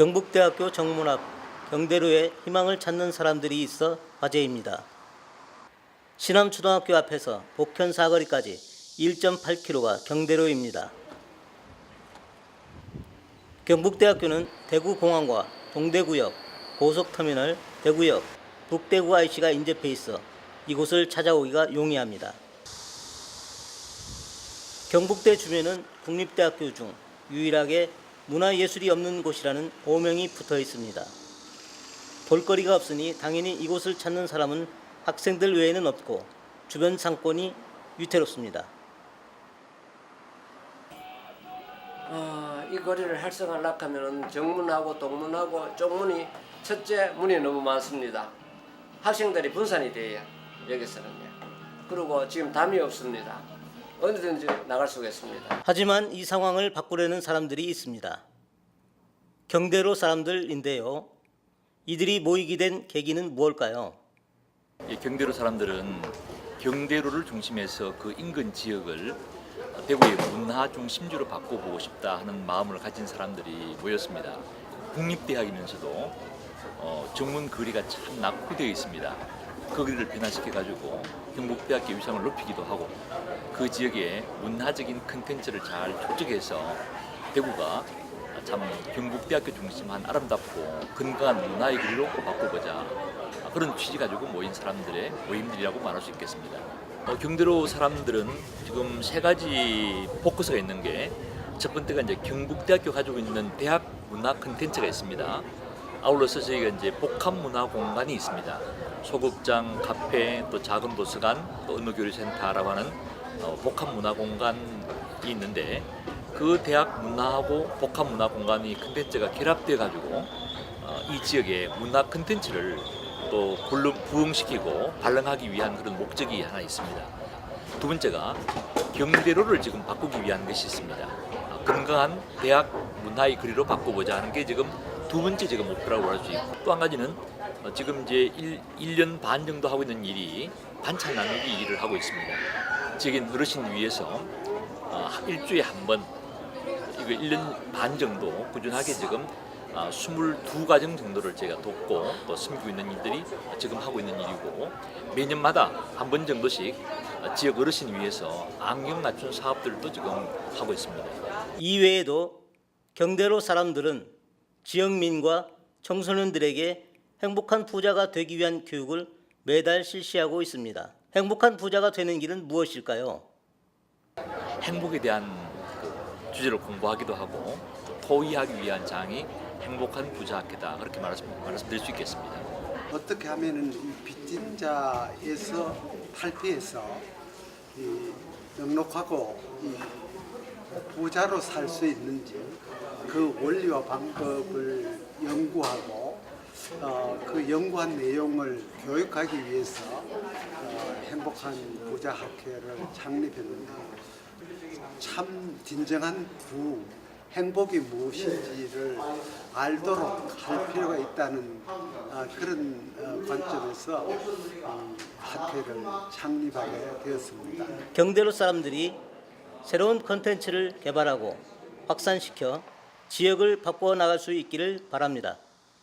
경북대학교 정문 앞 경대로에 희망을 찾는 사람들이 있어 화제입니다. 신암초등학교 앞에서 복현 사거리까지 1.8km가 경대로입니다. 경북대학교는 대구공항과 동대구역, 고속터미널, 대구역, 북대구 IC가 인접해 있어 이곳을 찾아오기가 용이합니다. 경북대 주변은 국립대학교 중 유일하게 문화예술이 없는 곳이라는 오명이 붙어 있습니다. 볼거리가 없으니 당연히 이곳을 찾는 사람은 학생들 외에는 없고 주변 상권이 위태롭습니다. 어, 이 거리를 활성화하려고 하면 정문하고 동문하고 쪽문이 첫째 문이 너무 많습니다. 학생들이 분산이 돼요. 여기서는요. 그리고 지금 담이 없습니다. 언제든지 나갈 수가 있습니다. 하지만 이 상황을 바꾸려는 사람들이 있습니다. 경대로 사람들인데요. 이들이 모이게 된 계기는 무엇일까요? 이 경대로 사람들은 경대로를 중심해서 그 인근 지역을 대구의 문화 중심지로 바꿔보고 싶다 하는 마음을 가진 사람들이 모였습니다. 국립대학이면서도 어, 정문 거리가 참 낙후되어 있습니다. 그 거리를 변화시켜 가지고 경북대학교 위상을 높이기도 하고 그 지역에 문화적인 컨텐츠를 잘 축적해서 대구가 참 경북대학교 중심 한 아름답고 건강한 문화의 길로 바꿔보자 그런 취지 가지고 모인 사람들의 모임들이라고 말할 수 있겠습니다. 어, 경대로 사람들은 지금 세 가지 포커스가 있는 게 첫 번째가 이제 경북대학교 가지고 있는 대학 문화 컨텐츠가 있습니다. 아울러서 저희가 이제 복합 문화 공간이 있습니다. 소극장, 카페, 또 작은 도서관, 또 언어교류센터라고 하는 어, 복합 문화 공간이 있는데 그 대학 문화하고 복합 문화 공간이 컨텐츠가 결합돼 가지고 어, 이 지역의 문화 컨텐츠를 또 부흥시키고 발전하기 위한 그런 목적이 하나 있습니다. 두 번째가 경대로를 지금 바꾸기 위한 것이 있습니다. 아, 건강한 대학 문화의 거리로 바꿔보자 하는 게 지금 두 번째 지금 목표라고 할 수 있고 또 한 가지는 어, 지금 이제 1, 1년 반 정도 하고 있는 일이 반찬 나누기 일을 하고 있습니다. 지역인 어르신 위해서 어, 일주일에 한 번 이거 1년 반 정도 꾸준하게 지금 아, 22가정 정도를 제가 돕고 또 섬기고 있는 일들이 지금 하고 있는 일이고 매년마다 한 번 정도씩 지역 어르신 위해서 안경 맞춘 사업들도 지금 하고 있습니다. 이외에도 경대로 사람들은 지역민과 청소년들에게 행복한 부자가 되기 위한 교육을 매달 실시하고 있습니다. 행복한 부자가 되는 길은 무엇일까요? 행복에 대한 그 주제를 공부하기도 하고 또 토의하기 위한 장이 행복한 부자학회다 그렇게 말씀, 말씀드릴 수 있겠습니다. 어떻게 하면은 이 빚진 자에서 탈피해서 이 넉넉하고 이 부자로 살 수 있는지 그 원리와 방법을 연구하고 어, 그 연구한 내용을 교육하기 위해서 어, 행복한 부자 학회를 창립했는데 참 진정한 부 행복이 무엇인지를 알도록 할 필요가 있다는 아, 그런 어, 관점에서 이 학회를 창립하게 되었습니다. 경대로 사람들이 새로운 컨텐츠를 개발하고 확산시켜 지역을 바꿔 나갈 수 있기를 바랍니다.